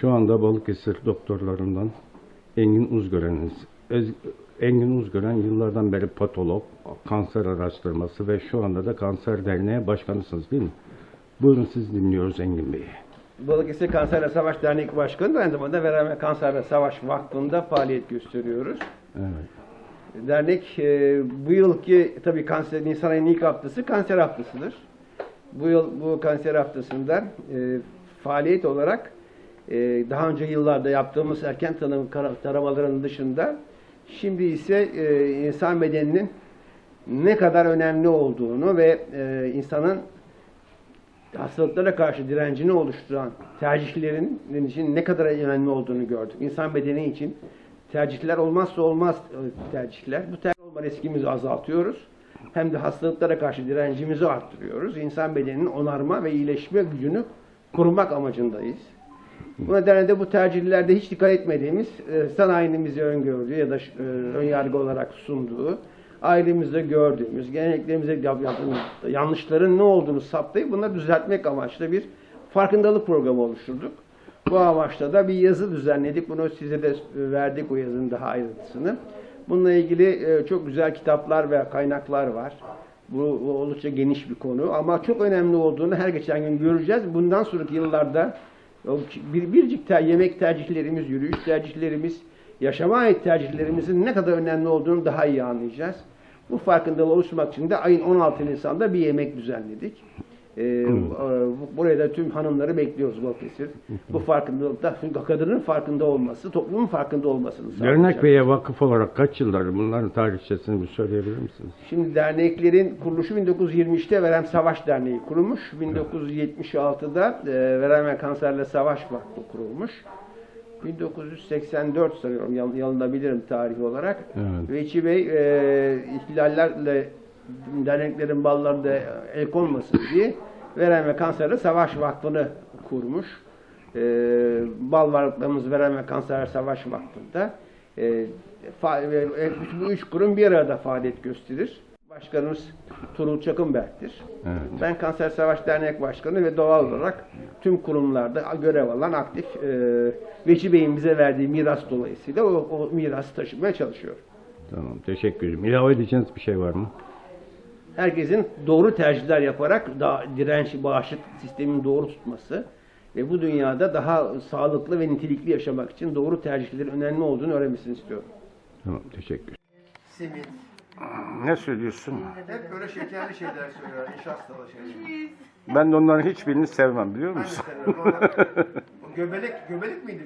Şu anda Balıkesir doktorlarından Engin Uzgören'iniz. Ez- Engin Uzgören yıllardan beri patolog, kanser araştırması ve şu anda da Kanser Derneği Başkanısınız değil mi? Buyurun siz dinliyoruz Engin Bey'i. Balıkesir Kanser ve Savaş Derneği Başkanı da aynı zamanda Veren ve Kanser ve Savaş Vakfı'nda faaliyet gösteriyoruz. Evet. Dernek e, bu yılki tabii kanser Nisan ayının ilk haftası kanser haftasıdır. Bu yıl bu kanser haftasında e, faaliyet olarak e, daha önce yıllarda yaptığımız erken tanım kara- taramaların dışında şimdi ise e, insan bedeninin ne kadar önemli olduğunu ve e, insanın hastalıklara karşı direncini oluşturan tercihlerin için ne kadar önemli olduğunu gördük. İnsan bedeni için tercihler olmazsa olmaz e, tercihler. Bu tercih olma riskimizi azaltıyoruz. Hem de hastalıklara karşı direncimizi arttırıyoruz. İnsan bedeninin onarma ve iyileşme gücünü korumak amacındayız. Bu nedenle de bu tercihlerde hiç dikkat etmediğimiz e, sanayinin öngördüğü ya da e, önyargı olarak sunduğu, ailemizde gördüğümüz, geleneklerimizde yaptığımız yanlışların ne olduğunu saptayıp bunları düzeltmek amaçlı bir farkındalık programı oluşturduk. Bu amaçla da bir yazı düzenledik. Bunu size de verdik o yazının daha ayrıntısını. Bununla ilgili e, çok güzel kitaplar ve kaynaklar var. Bu, oldukça geniş bir konu ama çok önemli olduğunu her geçen gün göreceğiz. Bundan sonraki yıllarda bir, biricik ter, yemek tercihlerimiz, yürüyüş tercihlerimiz, yaşama ait tercihlerimizin ne kadar önemli olduğunu daha iyi anlayacağız. Bu farkındalığı oluşturmak için de ayın 16 Nisan'da bir yemek düzenledik. Ee, bu- buraya da tüm hanımları bekliyoruz Balıkesir. Bu farkındalıkta kadının farkında olması, toplumun farkında olmasını sağlayacak. Dernek Bey'e vakıf olarak kaç yıldır bunların tarihçesini bir söyleyebilir misiniz? Şimdi derneklerin kuruluşu 1923'te Verem Savaş Derneği kurulmuş. 1976'da e, Verem ve Kanserle Savaş Vakfı kurulmuş. 1984 sanıyorum yan- yanılabilirim tarihi olarak. Evet. Veçi Bey e, ihtilallerle derneklerin ballarında el konmasın diye Verem ve Kanserle Savaş Vakfı'nı kurmuş. E, bal varlıklarımız Verem ve Kanser Savaş Vakfı'nda. E, fa- e, e, bu üç kurum bir arada faaliyet gösterir. Başkanımız Turul Çakınberk'tir. Evet. Ben Kanser Savaş Dernek Başkanı ve doğal olarak tüm kurumlarda görev alan aktif e, Veci Bey'in bize verdiği miras dolayısıyla o, o mirası taşımaya çalışıyorum. Tamam, teşekkür ederim. İlave edeceğiniz bir şey var mı? Herkesin doğru tercihler yaparak daha direnç, bağışıklık sistemini doğru tutması ve bu dünyada daha sağlıklı ve nitelikli yaşamak için doğru tercihlerin önemli olduğunu öğrenmesini istiyorum. Tamam, teşekkür Simit. Ne söylüyorsun? Hep böyle şekerli şeyler söylüyorlar, nişastalı şeyler. Ben de onların hiçbirini sevmem biliyor musun? göbelek, göbelek miydi?